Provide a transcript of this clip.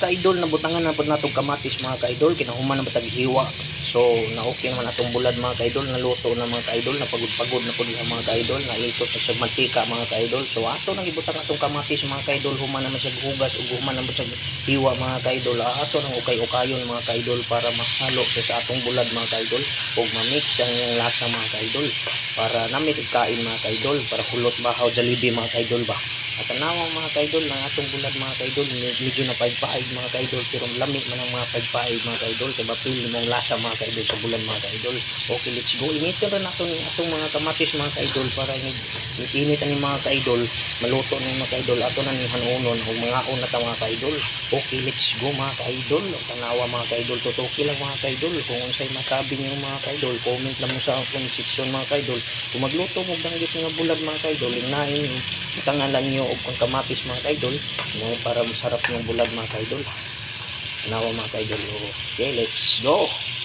mga ka-idol nabutangan na po natong kamatis mga ka-idol kinahuman na batag hiwa. So na okay naman atong bulad mga ka-idol naluto na mga ka-idol napagod-pagod na diha mga ka-idol nailtot na sa mantika mga ka-idol. So ato nang ibutang atong kamatis mga ka-idol human naman siya hugas ug human naman siya hiwa mga ka-idol. Ato nang ukay-ukayon mga ka-idol para mahalo sa atong bulad mga ka-idol ug ma-mix ang lasa mga ka-idol para namit kain mga ka-idol para hulot bahaw jalebi mga ka-idol ba at tanawa mga kaidol ng atong bulad mga kaidol med- medyo na paig-paig mga kaidol pero lami man ang mga paig-paig mga kaidol kay bapil mong lasa mga kaidol sa bulan mga kaidol. Okay let's go. Initin rin nato ni atong mga kamatis mga kaidol para ni init ani mga kaidol maluto yung mga kaidol. Ato na ni hanunon ug mga una ta mga kaidol. Okay let's go mga kaidol. Tanawa mga kaidol tutuki lang mga kaidol. Kung unsay masabi niyo mga kaidol comment lang mo sa comment section mga kaidol. Kung magluto mo danggit nga bulad mga kaidol inain niyo tangalan nyo o kung kamatis mga kaidol. No, para masarap yung bulad mga kaidol. Nawa mga kaidol. Okay let's go